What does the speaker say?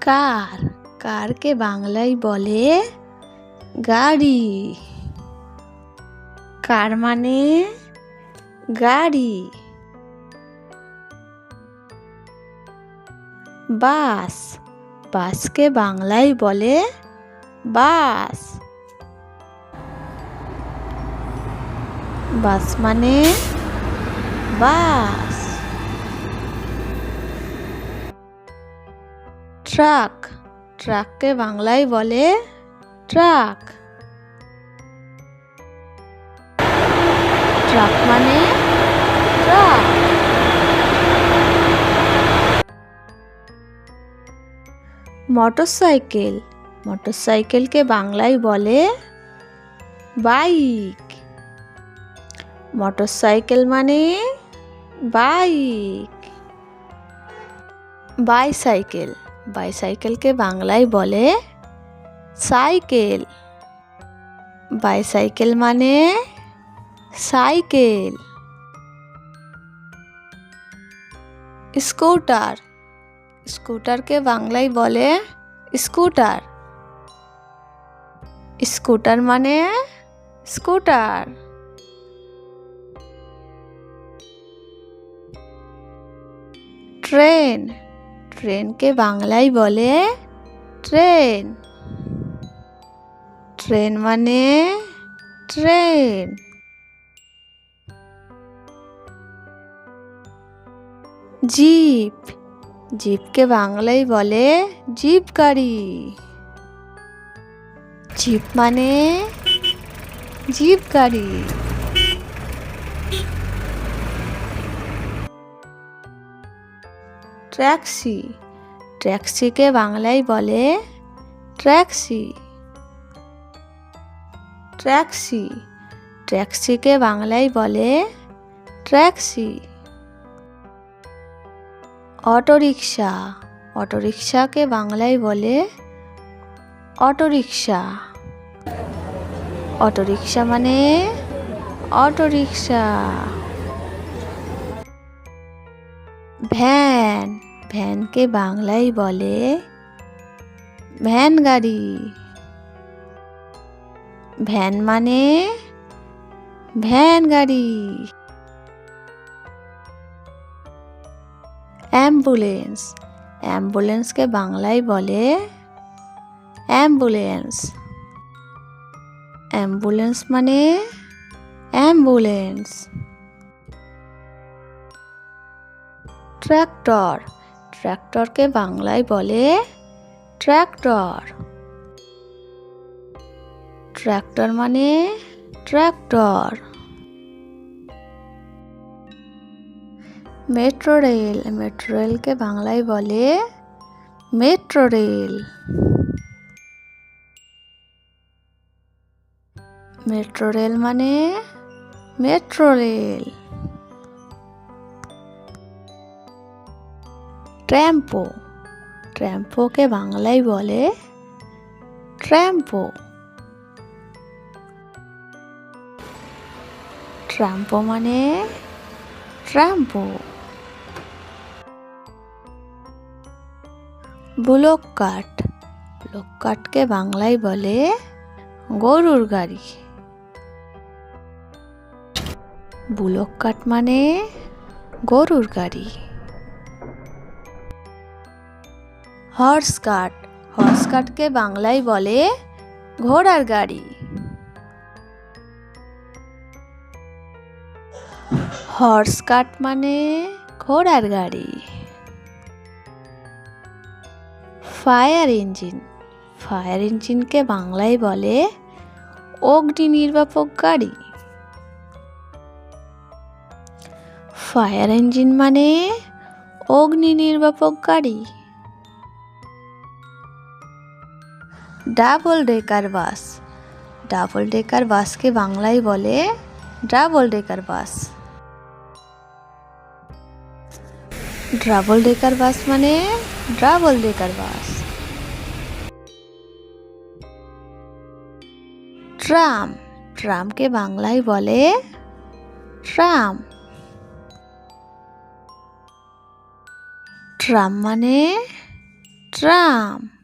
কার? কারকে বাংলায় বলে গাড়ি। কার মানে গাড়ি? বাস। বাসকে বাংলায় বলে বাস। বাস মানে বাস। ট্রাক। ট্রাককে বাংলায় বলে ট্রাক। ট্রাক মানে ট্রাক। মোটরসাইকেল। মোটরসাইকেলকে বাংলায় বলে বাইক। মোটরসাইকেল মানে বাইক। বাইসাইকেল। বাইসাইকেলকে বাংলায় বলে সাইকেল। বাইসাইকেল মানে সাইকেল। স্কুটার। স্কুটারকে বাংলায় বলে স্কুটার। স্কুটার মানে স্কুটার। ট্রেন। ট্রেনকে বাংলায় বলে ট্রেন। ট্রেন মানে ট্রেন। জিপ। জিপকে বাংলায় বলে জিপ গাড়ি। জিপ মানে জিপ গাড়ি। ট্যাক্সি। ট্যাক্সিকে বাংলায় বলে ট্যাক্সি। ট্যাক্সি। ট্যাক্সিকে বাংলায় বলে ট্যাক্সি। Auto rickshaw. অটোরিকশাকে বাংলায় বলে অটোরিকশা। অটোরিকশা মানে অটোরিকশা। ভ্যান। ভ্যানকে বাংলায় বলে ভ্যান গাড়ি। ভ্যান মানে ভ্যান গাড়ি। অ্যাম্বুলেন্স। অ্যাম্বুলেন্সকে বাংলায় বলে অ্যাম্বুলেন্স। অ্যাম্বুলেন্স মানে অ্যাম্বুলেন্স। ট্র্যাক্টর ট্র্যাক্টরকে বাংলায় বলে ট্র্যাক্টর। ট্র্যাক্টর মানে ট্র্যাক্টর। মেট্রো রেল, মেট্রো রেলকে বাংলায় বলে মেট্রো রেল। মেট্রো রেল মানে মেট্রো রেল। ট্র্যাম্পো ট্র্যাম্পোকে বাংলায় বলে ট্র্যাম্পো ট্রাম্পো মানে ট্রাম্পো বুলক কাঠ বুলক কাঠকে বাংলায় বলে গরুর গাড়ি। বুলক কাঠ মানে গরুর গাড়ি। হর্স কাট। হর্স কাটকে বাংলায় বলে ঘোড়ার গাড়ি। হর্স কাট মানে ঘোড়ার গাড়ি। Fire engine. ফায়ার ইঞ্জিনকে বাংলায় বলে অগ্নি নির্বাপক গাড়ি। ফায়ার ইঞ্জিন মানে অগ্নি নির্বাপক গাড়ি। Double decker bus. Double decker বাসকে বাংলায় বলে double decker bus. Double decker bus মানে ডাবল ডেকার বাস। ট্রাম। ট্রামকে বাংলায় বলে ট্রাম। ট্রাম মানে ট্রাম।